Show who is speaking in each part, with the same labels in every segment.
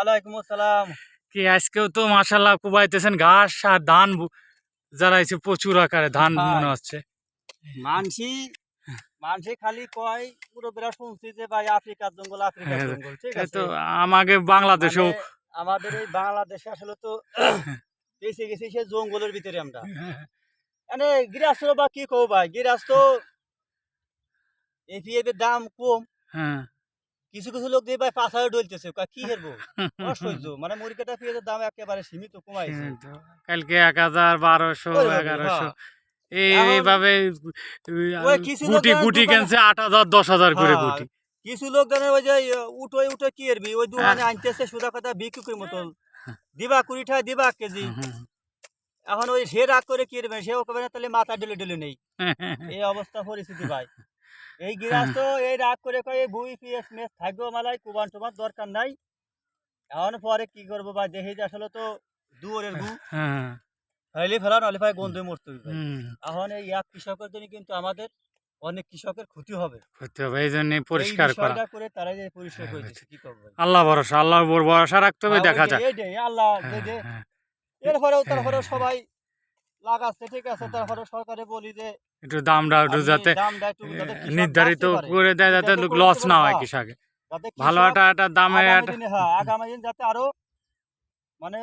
Speaker 1: ওয়ালাইকুম আসসালাম।
Speaker 2: কি আজকেও তো মাসাল্লাহ কুবাইতেছেন ঘাস আর ধান জ্বালাইছে প্রচুর আকারে ধান। মনে হচ্ছে।
Speaker 1: মানসি মানসি খালি কয় পুরো শুনছি যে ভাই আফ্রিকার জঙ্গল আফ্রিকার
Speaker 2: হ্যাঁ,
Speaker 1: জঙ্গল ঠিক আছে?
Speaker 2: তো আমাকে বাংলাদেশেও
Speaker 1: মানে আমাদের এই বাংলাদেশে আসলে তো বেঁচে গেছি সে জঙ্গলের ভিতরে আমরা। মানে গিরাস্ত বা কি কও ভাই? গিরাস্ত এই পিএফের দাম কম।
Speaker 2: হ্যাঁ।
Speaker 1: কিছু কিছু লোক দিয়ে ভাই পাঁচ হাজার ডলতেছে কি হেরবো অসহ্য। মানে মুরগিটা পিএফের দাম একেবারে সীমিত কমাইছে।
Speaker 2: কালকে এক হাজার বারোশো এগারোশো।
Speaker 1: হ্যাঁ।
Speaker 2: এইভাবে গুটি গুটি কেনছে আট হাজার দশ হাজার করে
Speaker 1: হ্যাঁ,
Speaker 2: গুটি।
Speaker 1: কিছু লোক জানে ওই যে উঠো উঠো কি এরবি ওই দোকানে
Speaker 2: হ্যাঁ।
Speaker 1: আনতেছে সুদা কথা বিক্রি মতন। দিবা কুড়ি টাকা দিবা কেজি। এখন ওই সে রাগ করে কি এরবে সে ওকে তাহলে মাথা ডেলে ডেলে নেই। এই অবস্থা পরিস্থিতি ভাই। এই গিরাস্ত এই রাগ করে কয়ে বুই পিএস মেস থাকব মালাই কুবান টুবান দরকার নাই। এখন পরে কি করব ভাই দেখি যে আসলে তো দুয়ারের গু।
Speaker 2: হ্যাঁ,
Speaker 1: হইলে ফেলা নলে ভাই গন্ধে মরতে হবে এখন এই এক কৃষকের জন্য কিন্তু আমাদের অনেক কৃষকের ক্ষতি হবে।
Speaker 2: ক্ষতি হবে এই জন্য পরিষ্কার করা।
Speaker 1: করে তারা যে পরিষ্কার
Speaker 2: হ্যাঁ,
Speaker 1: করে কি করব?
Speaker 2: আল্লাহ ভরসা আল্লাহর উপর ভরসা রাখতে হবে দেখা
Speaker 1: যে আল্লাহ
Speaker 2: হ্যাঁ।
Speaker 1: এরপরেও তারপরেও সবাই লাগাচ্ছে ঠিক আছে তারপরে সরকারে বলি যে
Speaker 2: একটু দামটা একটু যাতে নির্ধারিত করে দেয় যাতে লস না হয়
Speaker 1: হ্যাঁ।
Speaker 2: কৃষকে ভালো একটা একটা দামে
Speaker 1: আগামী দিনে হ্যাঁ যাতে আরও মানে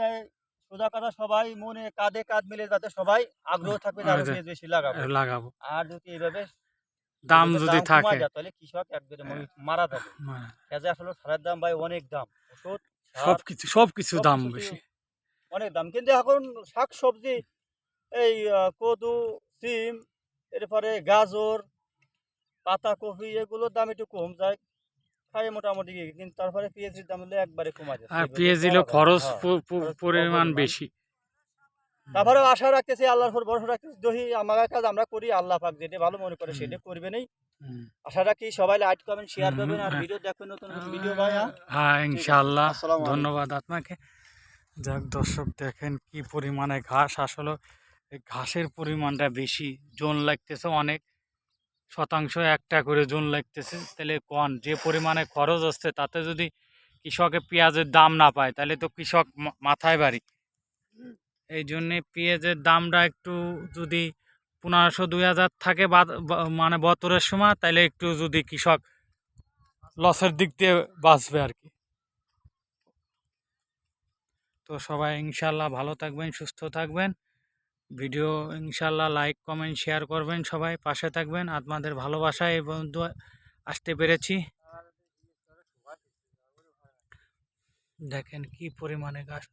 Speaker 1: সোজা কথা সবাই মনে কাঁধে কাঁধ মিলে যাতে সবাই আগ্রহ থাকবে
Speaker 2: আচ্ছা।
Speaker 1: বেশি লাগাবো
Speaker 2: লাগাবো
Speaker 1: আর যদি এইভাবে
Speaker 2: দাম যদি থাকে।
Speaker 1: তাহলে কৃষক একবারে মরে- যাবে কাজে আসলে সারের দাম ভাই অনেক দাম ওষুধ সবকিছু
Speaker 2: সব কিছু সব কিছু
Speaker 1: সব
Speaker 2: দাম বেশি
Speaker 1: অনেক দাম কিন্তু এখন শাক সবজি এই কদু সিম এরপরে গাজর পাতাকপি এগুলোর দাম একটু কম যায়। খাই মোটামুটি কিন্তু তারপরে পেঁয়াজের দাম হলে একবারে কমা যায়।
Speaker 2: আর দিলে খরচ প- পরিমাণ। বেশি।
Speaker 1: তারপরে আশা রাখতেছি আল্লাহর উপর ভরসা রাখতেছি দহি আমার কাজ আমরা করি আল্লাহ পাক যেটা ভালো মনে করে সেটা করবে নেই। আশা রাখি সবাই লাইক কমেন্ট শেয়ার করবেন আর
Speaker 2: হ্যাঁ।
Speaker 1: ভিডিও দেখবেন নতুন নতুন ভিডিও ভাই হ্যাঁ
Speaker 2: হ্যাঁ ইনশাআল্লাহ। ধন্যবাদ আপনাকে। যাক দর্শক দেখেন কি পরিমাণে ঘাস। আসলে ঘাসের পরিমাণটা বেশি, জোন লাগতেছে অনেক। শতাংশ একটা করে জোন লাগতেছে, তাহলে কন? যে পরিমাণে খরচ হচ্ছে তাতে যদি কৃষকে পেঁয়াজের দাম না পায়, তাহলে তো কৃষক মাথায় বাড়ি। এই জন্যে পেঁয়াজের দামটা একটু যদি পনেরোশো, দুই হাজার থাকে মানে বছরের সময়, তাহলে একটু যদি কৃষক লসের দিক দিয়ে বাঁচবে আর কি। তো সবাই ইনশাল্লাহ ভালো থাকবেন, সুস্থ থাকবেন। ভিডিও ইনশাল্লাহ লাইক কমেন্ট শেয়ার করবেন সবাই। পাশে থাকবেন। আপনাদের ভালোবাসায় এই বন্ধু আসতে পেরেছি। দেখেন কি পরিমাণে গাছ।